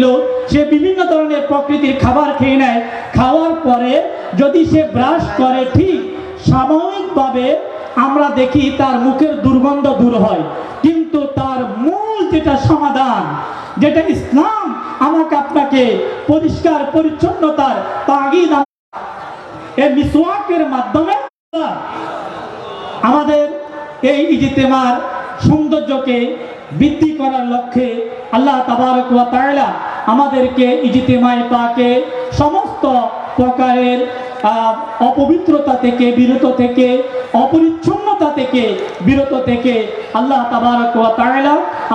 ছিল সে বিভিন্ন ধরনের প্রকৃতির খাবার খেয়ে নেয়। খাওয়ার পরে যদি সে ব্রাশ করে, ঠিক সাময়িকভাবে আমরা দেখি তার মুখের দুর্গন্ধ দূর হয়। কিন্তু তার মূল যেটা সমাধান, যেটা ইসলাম আমাকে আপনাকে পরিষ্কার, পরিচ্ছন্নতার তাগিদ এই মিসওয়াকের মাধ্যমে আমাদের এই ইজতেমার সৌন্দর্যকে বৃদ্ধি করার লক্ষ্যে আল্লাহ তাবারক ওয়া আমাদেরকে ইজতেমায় পাকে সমস্ত প্রকারের অপবিত্রতা থেকে বিরত থেকে, অপরিচ্ছন্নতা থেকে বিরত থেকে আল্লাহ তাবারক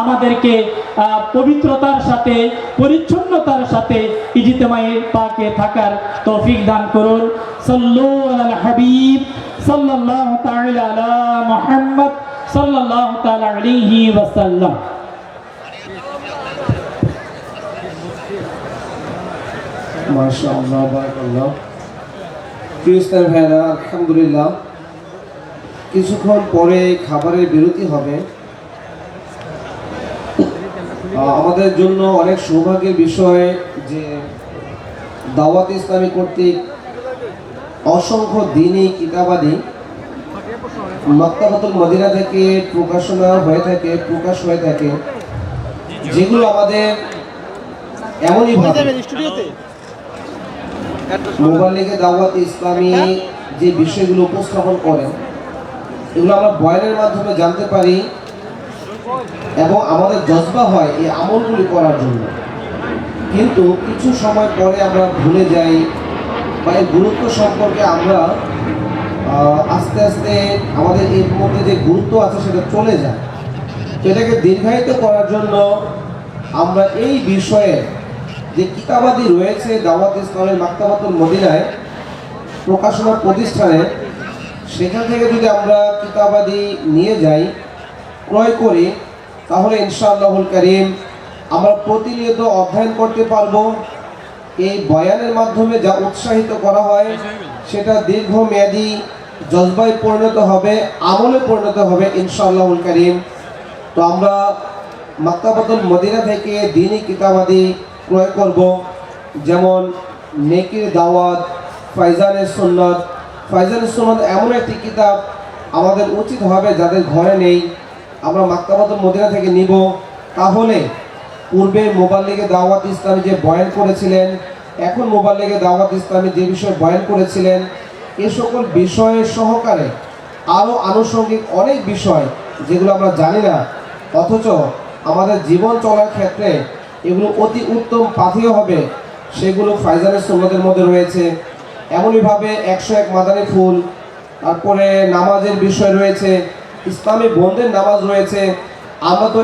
আমাদেরকে পবিত্রতার সাথে, পরিচ্ছন্নতার সাথে ইজতেমায় পাকে থাকার তৌফিক দান করুন। সাল্লু হাবিব, সাল্লাল্লাহু তাআলা আলা মুহাম্মদ, সাল্লাল্লাহু তাআলা আলাইহি মাশাআল্লাহ, বারাকাল্লাহ। প্রিয় ভাইরা আলহামদুলিল্লাহ। কিছুক্ষণ পরে খাবারের বিরতি হবে। আমাদের জন্য অনেক সৌভাগ্যের বিষয় যে দাওয়াত ইসলামী কর্তৃক অসংখ্য দিনই কিতাবাদি মক্তাবাতুল মদিনা থেকে প্রকাশনা হয়ে থাকে, প্রকাশ হয়ে থাকে, যেগুলো আমাদের এমনই ভাবে। মোবাইলে দাওয়াত ইসলামী যে বিষয়গুলো উপস্থাপন করেন এগুলো আমরা বয়ানের মাধ্যমে জানতে পারি এবং আমাদের জজবা হয় এই আমলগুলি করার জন্য। কিন্তু কিছু সময় পরে আমরা ভুলে যাই বা এর গুরুত্ব সম্পর্কে আমরা আস্তে আস্তে আমাদের এর মধ্যে যে গুরুত্ব আছে সেটা চলে যায়। তো এটাকে দীর্ঘায়িত করার জন্য আমরা এই বিষয়ে যে কিতাবাদি রয়েছে দাওয়াত ইসলামের মাক্তাবাতুল মদিনায় প্রকাশনা প্রতিষ্ঠানে, সেখান থেকে যদি আমরা কিতাবাদি নিয়ে যাই, ক্রয় করি, তাহলে ইনশাআল্লাহুল করিম আমরা প্রতিনিয়ত অধ্যয়ন করতে পারব। এই বয়ানের মাধ্যমে যা উৎসাহিত করা হয়, সেটা দীর্ঘমেয়াদী জজবায় পরিণত হবে, আমলে পরিণত হবে ইনশাআল্লাহুল করিম। তো আমরা মাক্তাবাতুল মদিনা থেকে দিনই কিতাবাদি ক্রয় করব। যেমন নেকির দাওয়াত, ফাইজানের সুন্নত। ফাইজানের সুন্নত এমন একটি কিতাব আমাদের উচিত হবে যাদের ঘরে নেই। আমরা মাক্তাবাতুল মদিনা থেকে নিব। তাহলে পূর্বে মোবাল্লিগে দাওয়াত ইসলামী যে বয়ান করেছিলেন, এখন মোবাল্লিগে দাওয়াত ইসলামী যে বিষয়ে বয়ান করেছিলেন, এ সকল বিষয়ে সহকারে আরও আনুষঙ্গিক অনেক বিষয় যেগুলো আমরা জানি না। অথচ আমাদের জীবন চলার ক্ষেত্রে এগুলো অতি উত্তম পাথেয় হবে। সেগুলো ফাইজারের সুন্নতের মধ্যে রয়েছে। এমনইভাবে একশো এক মাদানি ফুল, তারপরে নামাজের বিষয় রয়েছে, ইসলামী বন্ধের নামাজ রয়েছে। আমরা তো